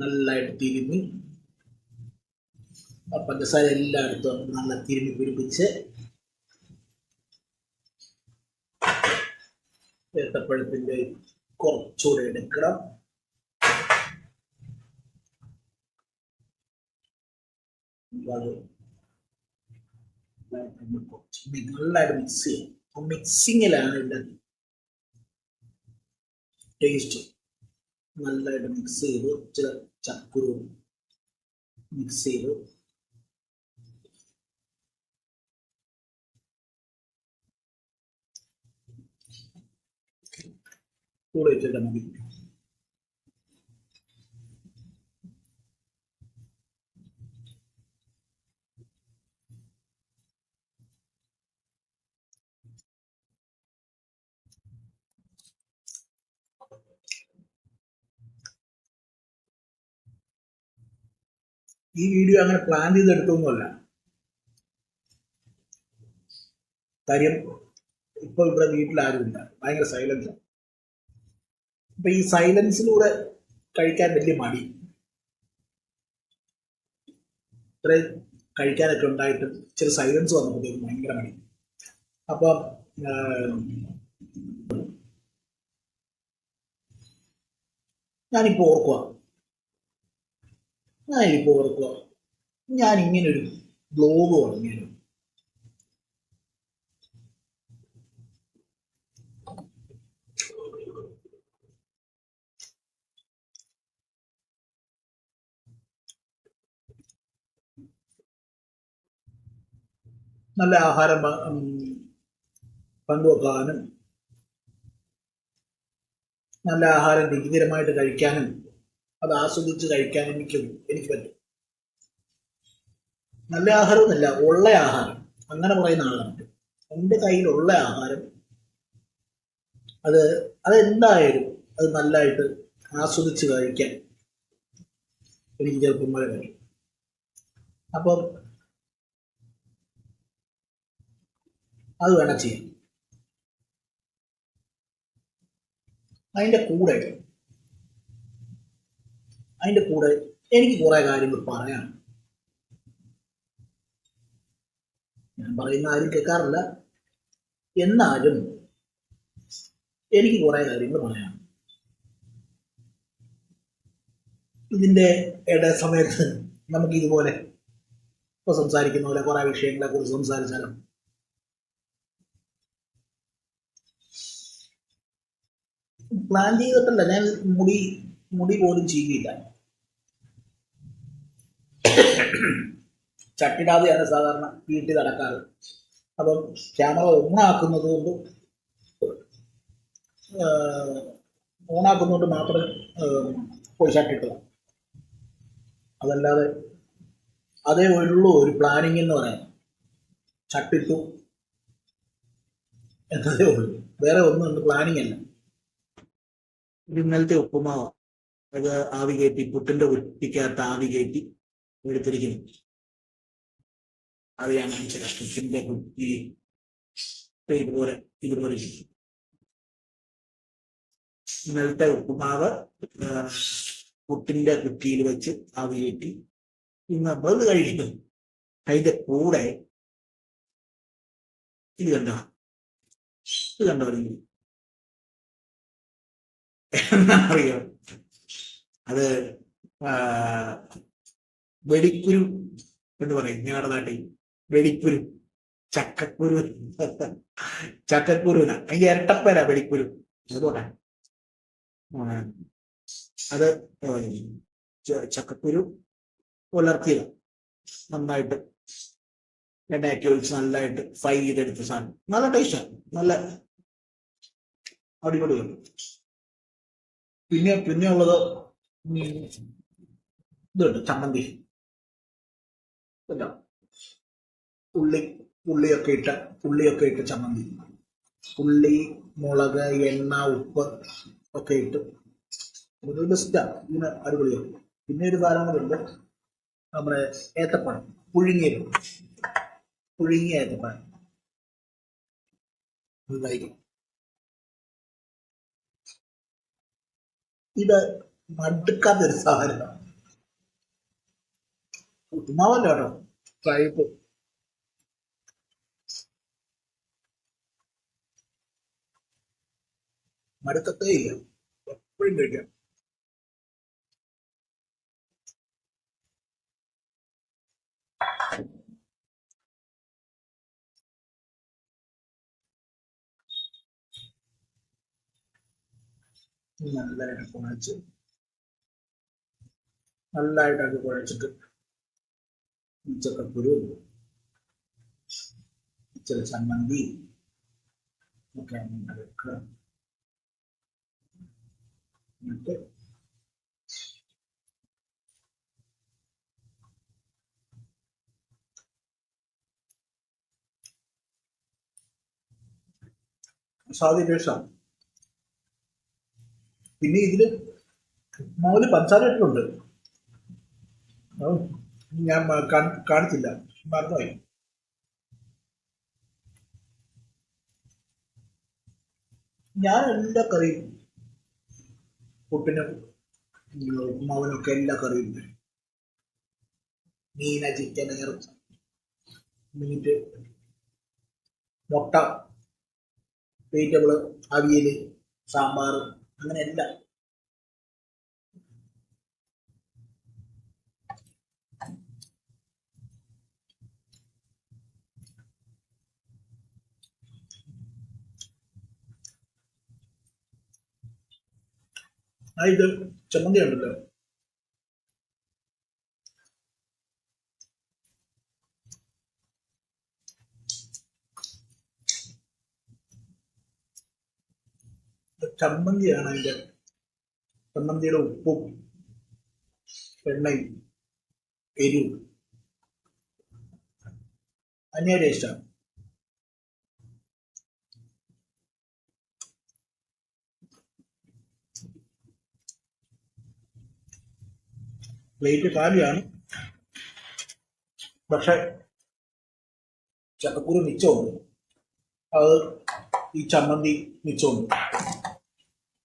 നല്ലതായിട്ട് തിരുമ്മി. ആ പഞ്ചസാര എല്ലായിടത്തും നല്ല തിരുമ്മി പിടിപ്പിച്ച് ഏത്തപ്പഴത്തിന്റെ കുറച്ചുകൂടെ എടുക്കണം. നല്ലതായിട്ട് മിക്സ് ചെയ്യും. മിക്സിങ്ങിലാണ് ഇതിന്റെ ടേസ്റ്റ്. നല്ലതായിട്ട് മിക്സ് ചെയ്ത് ചില ചക്കുരും മിക്സ് ചെയ്ത് കൂടെ വെച്ചിട്ട് മതി ഈ വീഡിയോ അങ്ങനെ പ്ലാൻ ചെയ്തെടുത്തൊന്നുമല്ല. കാര്യം ഇപ്പൊ ഇവിടെ വീട്ടിൽ ആരുമില്ല ഭയങ്കര സൈലൻസ് അപ്പൊ ഈ സൈലൻസിലൂടെ കഴിക്കാൻ വലിയ മടി. ഇത്രയും കഴിക്കാനൊക്കെ ഉണ്ടായിട്ട് ചില സൈലൻസ് വന്നപ്പോഴത്തേക്കും ഭയങ്കര മടി. അപ്പൊ ഞാനിപ്പോ ഓർക്കുക ഞാനിപ്പോ ഓർക്കുക. ഞാൻ ഇങ്ങനൊരു ബ്ലോഗ് തുടങ്ങിയാലും നല്ല ആഹാരം പങ്കുവെക്കാനും നല്ല ആഹാരം രുചികരമായിട്ട് കഴിക്കാനും അത് ആസ്വദിച്ച് കഴിക്കാൻ എനിക്ക് എനിക്ക് പറ്റും. നല്ല ആഹാരമൊന്നുമല്ല ഉള്ള ആഹാരം. അങ്ങനെ പറയുന്ന ആളാണ് എന്റെ കയ്യിലുള്ള ആഹാരം അത് അതെന്തായാലും അത് നല്ലതായിട്ട് ആസ്വദിച്ച് കഴിക്കാൻ എനിക്ക് ചെറുപ്പം മഴ കഴിയും അപ്പം അത് വേണം ചെയ്യാൻ. അതിന്റെ കൂടെ അതിന്റെ കൂടെ എനിക്ക് കുറെ കാര്യങ്ങൾ പറയാൻ ഞാൻ പറയുന്ന ആരും കേൾക്കാറില്ല. എന്നാലും എനിക്ക് കുറെ കാര്യങ്ങൾ പറയാം. ഇതിന്റെ ഇട സമയത്ത് നമുക്ക് ഇതുപോലെ ഇപ്പൊ സംസാരിക്കുന്ന പോലെ കുറെ വിഷയങ്ങളെ കുറിച്ച് സംസാരിച്ചാലും? പ്ലാൻ ചെയ്തിട്ടല്ല ഞാൻ മുടി മുടി പോലും ചീകിയില്ല. ചട്ടിടാതെയാണ് സാധാരണ വീട്ടിൽ നടക്കാറ്. അപ്പം ക്യാമറ ഓണാക്കുന്നത് കൊണ്ട് ഓണാക്കുന്നതുകൊണ്ട് മാത്രം പോയി ചട്ടിട്ടത്. അതല്ലാതെ അതേ ഉള്ളൂ ഒരു പ്ലാനിങ് എന്ന് പറയാൻ. ചട്ടിട്ടു എന്നതേ ഉള്ളൂ. വേറെ ഒന്നും പ്ലാനിങ് അല്ല. ഇന്നലത്തെ ഉപ്പുമാവ്. അത് ആവി കയറ്റി പുട്ടിന്റെ കുറ്റിക്കകത്ത് ആവി കയറ്റി എടുത്തിരിക്കുന്നു. അത് ഞാൻ കാണിച്ചത് ദേ ഇതുപോലെ ഇതുപോലെ ഇന്നലത്തെ ഉപ്പുമാവ് പുട്ടിന്റെ കുറ്റിയിൽ വെച്ച് ആവി കയറ്റി. ഇന്ന് നമ്മൾ ഇത് കഴിക്കുന്നു. അതിന്റെ കൂടെ ഇത് കണ്ടോ? ഇത് കണ്ടോ അറിയോ? അത് വെടിക്കുരു എന്ന് പറയും ഞങ്ങളുടെ നാട്ടിൽ. വെടിക്കുരു. ചക്കക്കുരു ചക്കക്കുരുന അതിന്റെ ഇരട്ടപ്പേര വെടിക്കുരു. അതുകൊണ്ടാ അത് ചക്കക്കുരു പുലർത്തിയത്. നന്നായിട്ട് എണ്ണയൊക്കെ ഒഴിച്ച് നല്ലതായിട്ട് ഫ്രൈ ചെയ്തെടുത്ത സാധനം. നല്ല ടേസ്റ്റാണ് നല്ല അടിപൊളിയാണ്. പിന്നെ പിന്നെ ഉള്ളത് ഇതുണ്ട് ചമ്മന്തി. ഇതാ ഉള്ളി ഉള്ളിയൊക്കെ ഇട്ട ഉള്ളിയൊക്കെ ഇട്ട ചമ്മന്തി. ഉള്ളി മുളക് എണ്ണ ഉപ്പ് ഒക്കെ ഇട്ട്. ഒരു ബെസ്റ്റാണ് ഇതിന് അടിപൊളിയാണ് പിന്നെ ഒരു സാധനം കൂടെ നമ്മുടെ ഏത്തപ്പഴം പുഴുങ്ങിയത് പുഴുങ്ങിയ ഏത്തപ്പഴം. ഇത് മടുക്കാത്തൊരു സാധനമാണ്. ഉപ്പുമാവല്ല കേട്ടോ. മടുക്കത്തേ ഇല്ല. എപ്പോഴും കഴിക്കാം. നല്ല കുഴച്ച് നല്ലതായിട്ടൊക്കെ കുഴച്ചിട്ട് ചക്കക്കുരു ഇച്ചിരി ചമ്മന്തി ഒക്കെ വെക്കുക എന്നിട്ട് ശേഷം പിന്നെ ഇതിൽ മോൽ പഞ്ചസാര ഇട്ടിട്ടുണ്ട്. ഞാൻ കാണിച്ചില്ല. മറന്നുപോയി. ഞാൻ എല്ലാ കറിയും പുട്ടിനും ഉപ്പുമാവിനൊക്കെ എല്ലാ കറിയും. മീന ചിക്കൻ മീറ്റ് മുട്ട വെജിറ്റബിൾ അവിയൽ സാമ്പാർ അങ്ങനെ എല്ലാം. ഇത് ചമ്മന്തി ചമ്മന്തിയാണ് അതിന്റെ ചമ്മന്തിയുടെ ഉപ്പും എണ്ണയും എരിവും. അന്യ ടേസ്റ്റാണ് പ്ലേറ്റ് കാലിയാണ്. പക്ഷെ ചക്കക്കുരു മിച്ചമുണ്ട്. അത് ഈ ചമ്മന്തി മിച്ചമുണ്ട്.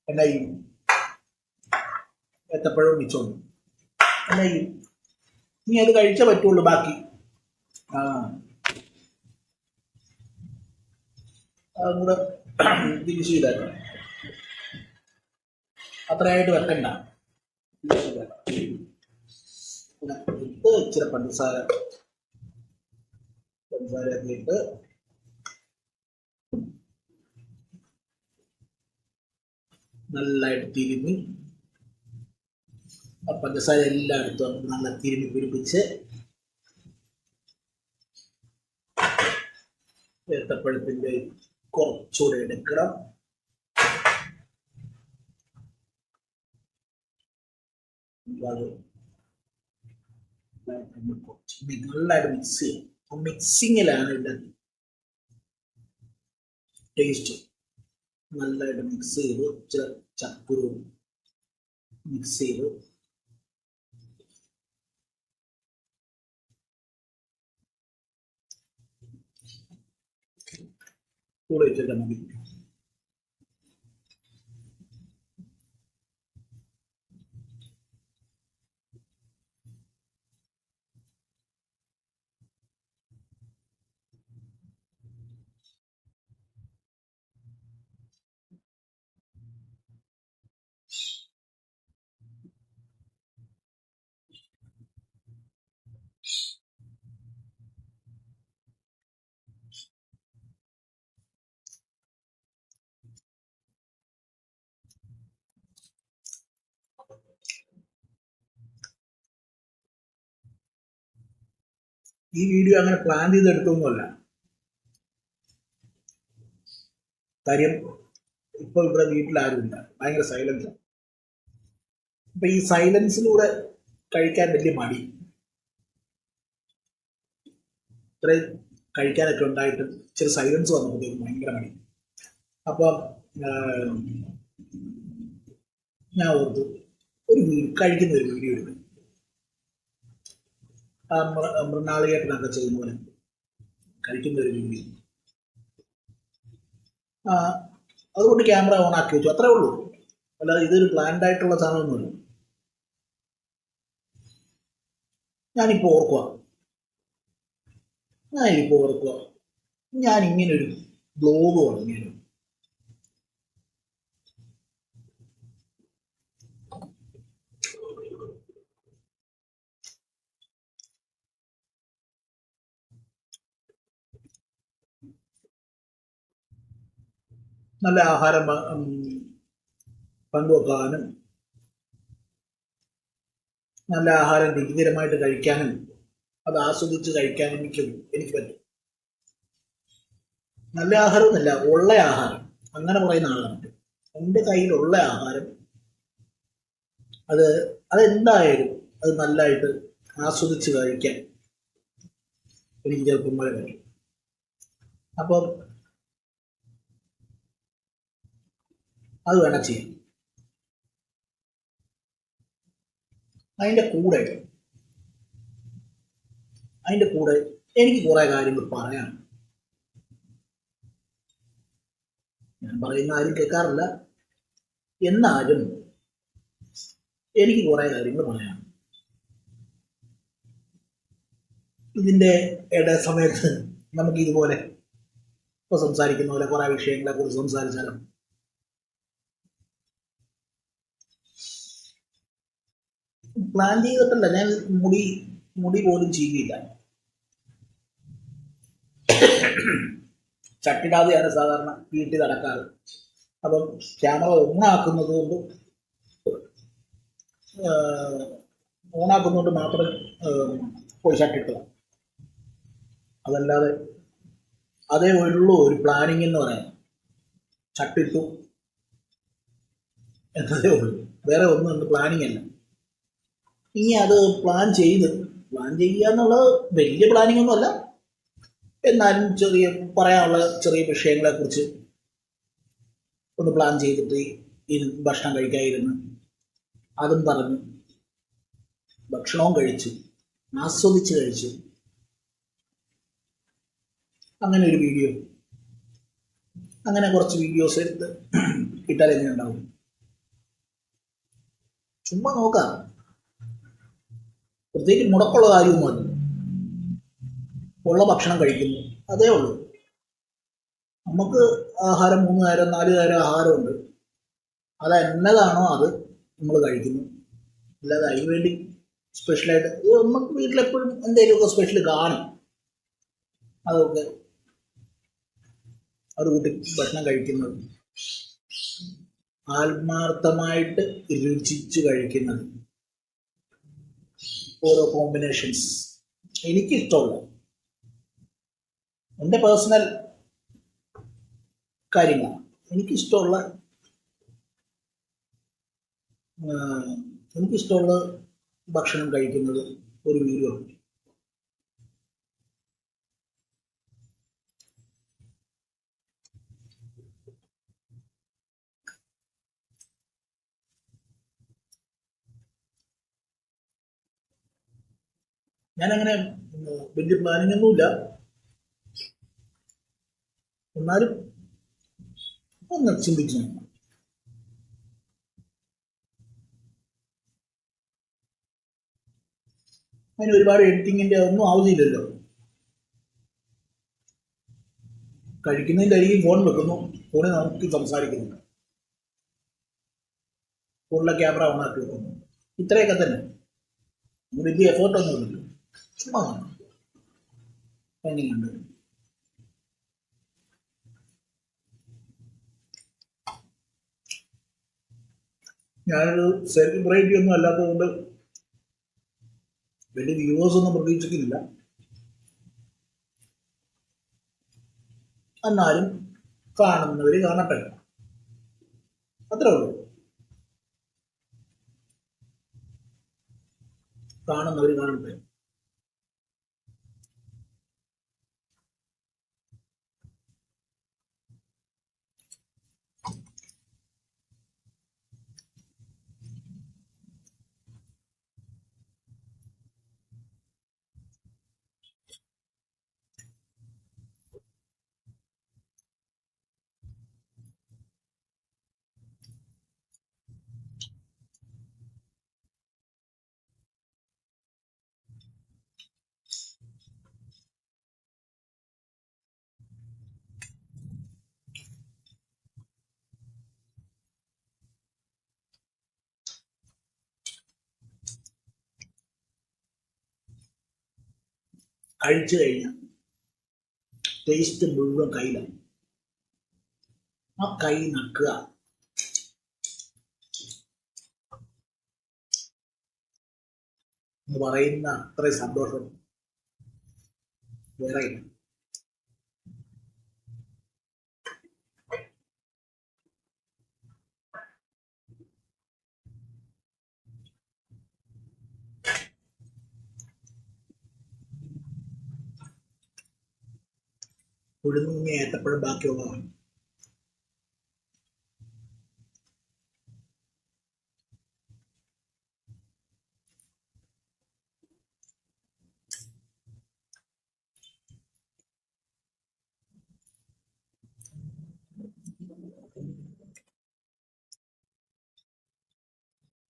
എന്നാ ഈ ഏത്തപ്പഴവും മിച്ചമുണ്ട്. എന്നാ ഈ നീ അത് കഴിച്ചേ പറ്റുള്ളൂ ബാക്കി. ആ. അതും കൂടെ ഫിനിഷ് അത്രയായിട്ട് വെക്കണ്ട. ഇത് ഇച്ചിരി പഞ്ചസാര പഞ്ചസാര ഒക്കെ ഇട്ട് നല്ലതായിട്ട് തിരുമി ആ പഞ്ചസാര എല്ലായിടത്തും നമുക്ക് നല്ല തിരുമി പിടിപ്പിച്ച് ഏത്തപ്പഴത്തിന്റെ കുറച്ചുകൂടെ എടുക്കണം. അത് നല്ലതായിട്ട് മിക്സ് ചെയ്യും ആ മിക്സിങ്ങിലാണ് ഇവിടെ ടേസ്റ്റ് നല്ലതായിട്ട് മിക്സ് ചെയ്ത്. ചക്കുരവും മിക്സ് ചെയ്ത്. കൂടെ വെച്ചിട്ട് മതി ഈ വീഡിയോ അങ്ങനെ പ്ലാൻ ചെയ്തെടുത്തൊന്നുമല്ല. കാര്യം ഇപ്പൊ ഇവിടെ വീട്ടിൽ ആരുമില്ല. ഭയങ്കര സൈലൻസ് അപ്പൊ ഈ സൈലൻസിലൂടെ കഴിക്കാൻ വലിയ മടി. ഇത്രയും കഴിക്കാനൊക്കെ ഉണ്ടായിട്ട് ഇച്ചിരി സൈലൻസ് വന്നപ്പോഴത്തേക്കും ഭയങ്കര മടി. അപ്പൊ ഞാൻ ഓർത്തു ഒരു കഴിക്കുന്ന ഒരു വീഡിയോ എടുക്കും. മൃണാളികേട്ടനൊക്കെ ചെയ്യുന്ന പോലെ. കഴിക്കുന്ന ഒരു ആ അതുകൊണ്ട് ക്യാമറ ഓൺ ആക്കി വെച്ചു. അത്രേ ഉള്ളൂ. അല്ലാതെ ഇതൊരു പ്ലാൻഡ് ആയിട്ടുള്ള സാധനമൊന്നുമില്ല. ഞാനിപ്പോ ഓർക്കുക ഞാനിപ്പോ ഓർക്കുക ഞാൻ ഇങ്ങനൊരു ബ്ലോഗ് തുടങ്ങിയാലും നല്ല ആഹാരം പങ്കുവെക്കാനും നല്ല ആഹാരം രുചികരമായിട്ട് കഴിക്കാനും അത് ആസ്വദിച്ച് കഴിക്കാനും എനിക്ക് എനിക്ക് പറ്റും. നല്ല ആഹാരമൊന്നുമല്ല ഉള്ള ആഹാരം. അങ്ങനെ പറയുന്ന ആളാണ് എന്റെ കയ്യിലുള്ള ആഹാരം അത് അതെന്തായാലും അത് നല്ലതായിട്ട് ആസ്വദിച്ച് കഴിക്കാൻ എനിക്ക് ചെറുപ്പം വരെ പറ്റും. അപ്പം അത് വേണം ചെയ്യാൻ. അതിന്റെ കൂടെ അതിന്റെ കൂടെ എനിക്ക് കുറെ കാര്യങ്ങൾ പറയാം ഞാൻ പറയുന്ന ആരും കേൾക്കാറില്ല. എന്നാലും എനിക്ക് കുറെ കാര്യങ്ങൾ പറയാം ഇതിന്റെ ഇട സമയത്ത് നമുക്ക് ഇതുപോലെ ഇപ്പൊ സംസാരിക്കുന്ന പോലെ കുറെ വിഷയങ്ങളെ കുറിച്ച് സംസാരിച്ചാലും? പ്ലാൻ ചെയ്തിട്ടല്ല. ഞാൻ മുടി മുടി പോലും ചെയ്യുകയില്ല ചട്ടിടാതെയാണ് സാധാരണ വീട്ടിൽ നടക്കാറ്. അപ്പം ക്യാമറ ഓണാക്കുന്നത് കൊണ്ട് ഓണാക്കുന്നതുകൊണ്ട് മാത്രം പോയി ഷട്ടിട്ടു അതല്ലാതെ അതേ ഉള്ളൂ ഒരു പ്ലാനിങ് എന്ന് പറയാൻ. ചട്ടിട്ടു. എന്നതേ ഉള്ളൂ. വേറെ ഒന്നും പ്ലാനിങ് അല്ല. ഇനി അത് പ്ലാൻ ചെയ്ത് പ്ലാൻ ചെയ്യുക എന്നുള്ളത് വലിയ പ്ലാനിങ് ഒന്നുമല്ല എന്നാലും ചെറിയ പറയാനുള്ള ചെറിയ വിഷയങ്ങളെ കുറിച്ച് ഒന്ന് പ്ലാൻ ചെയ്തിട്ട് ഭക്ഷണം കഴിക്കാതിരുന്ന് അതും പറഞ്ഞു ഭക്ഷണവും കഴിച്ചു ആസ്വദിച്ച് കഴിച്ചു. അങ്ങനെ ഒരു വീഡിയോ അങ്ങനെ കുറച്ച് വീഡിയോസ് എടുത്ത് ഇട്ടാൽ എങ്ങനെ ഉണ്ടാവും ചുമ്മാ നോക്കാം. പ്രത്യേകിച്ച് മുടക്കുള്ള കാര്യമൊന്നുമല്ല ഉള്ള ഭക്ഷണം കഴിക്കുന്നു. അതേ ഉള്ളൂ. നമുക്ക് ആഹാരം മൂന്ന് നേരം നാല് നേരം ആഹാരമുണ്ട്. അത് എന്നതാണോ അത് നമ്മൾ കഴിക്കുന്നു. അല്ലാതെ അതിന് വേണ്ടി സ്പെഷ്യലായിട്ട് നമുക്ക് വീട്ടിലെപ്പോഴും എന്തെങ്കിലുമൊക്കെ സ്പെഷ്യൽ കാണും. അതൊക്കെ അത് കൂട്ടി ഭക്ഷണം കഴിക്കുന്നത്. ആത്മാർത്ഥമായിട്ട് രുചിച്ച് കഴിക്കുന്നത്. ഓരോ കോമ്പിനേഷൻസ് എനിക്ക് ഇഷ്ടമുള്ള എന്റെ പേഴ്സണൽ കാര്യങ്ങളാണ്. എനിക്കിഷ്ടമുള്ള എനിക്കിഷ്ടമുള്ള ഭക്ഷണം കഴിക്കുന്നത് ഒരു വീഡിയോ ഞാനങ്ങനെ വലിയ പ്ലാനിങ് ഒന്നുമില്ല. എന്നാലും ഒന്ന് ചിന്തിക്കണം. അതിന് ഒരുപാട് എഡിറ്റിങ്ങിന്റെ ഒന്നും ആവശ്യമില്ലല്ലോ. കഴിക്കുന്നതിന്റെ അരികിൽ ഫോൺ വെക്കുന്നു. ഫോണിൽ നമുക്ക് സംസാരിക്കുന്നു. ഫോണിലെ ക്യാമറ ഓണാക്കി വെക്കുന്നു. ഇത്രയൊക്കെ തന്നെ. ഇത് വലിയ എഫേർട്ട് ഒന്നും ഇല്ലല്ലോ ചുമ്മാ. എങ്ങനെയുണ്ട് ഞാനൊരു സെലിബ്രിറ്റി ഒന്നും അല്ലാത്തതുകൊണ്ട് വലിയ വ്യൂവേഴ്സ് ഒന്നും പ്രതീക്ഷിക്കുന്നില്ല. എന്നാലും കാണുന്നവര് കാണട്ടെ. അത്രേ ഉള്ളൂ. കാണുന്നവര് കാണട്ടെ. കഴിച്ചു കഴിഞ്ഞാൽ ടേസ്റ്റ് മുഴുവൻ കയ്യിലാണ് ആ കൈ നക്കുക എന്ന് പറയുന്ന അത്രയും സന്തോഷം വേറെ ഇല്ല ഉഴുന്നുങ്ങി ഏത്തപ്പഴം ബാക്കിയുള്ളതാണ്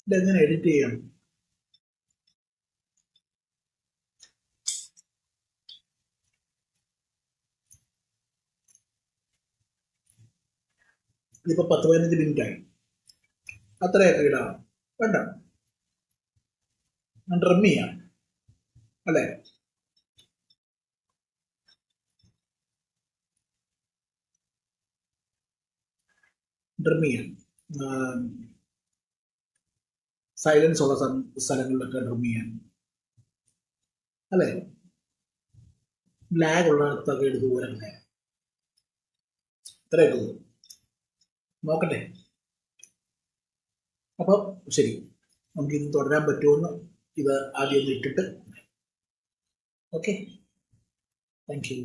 ഇതെങ്ങനെ എഡിറ്റ് ചെയ്യണം ഇതിപ്പോ പത്ത് പതിനഞ്ച് മിനിറ്റ് ആയി അത്രയൊക്കെ ഇടാം വേണ്ട ഡ്രം ചെയ്യാം. അല്ലേ? സൈലൻസ് ഉള്ള സ്ഥ- സ്ഥലങ്ങളിലൊക്കെ ഡ്രം ചെയ്യാൻ അല്ലേ? ലാഗ് ഉള്ളിടത്തൊക്കെ എടുത്ത് ഇത്രയൊക്കെ ഉള്ളൂ. നോക്കട്ടെ. അപ്പോൾ ശരി നമുക്ക് ഇത് തുടരാൻ പറ്റുമെന്ന് ഇത് ആദ്യം ഇട്ടിട്ട് ഓക്കെ. Thank you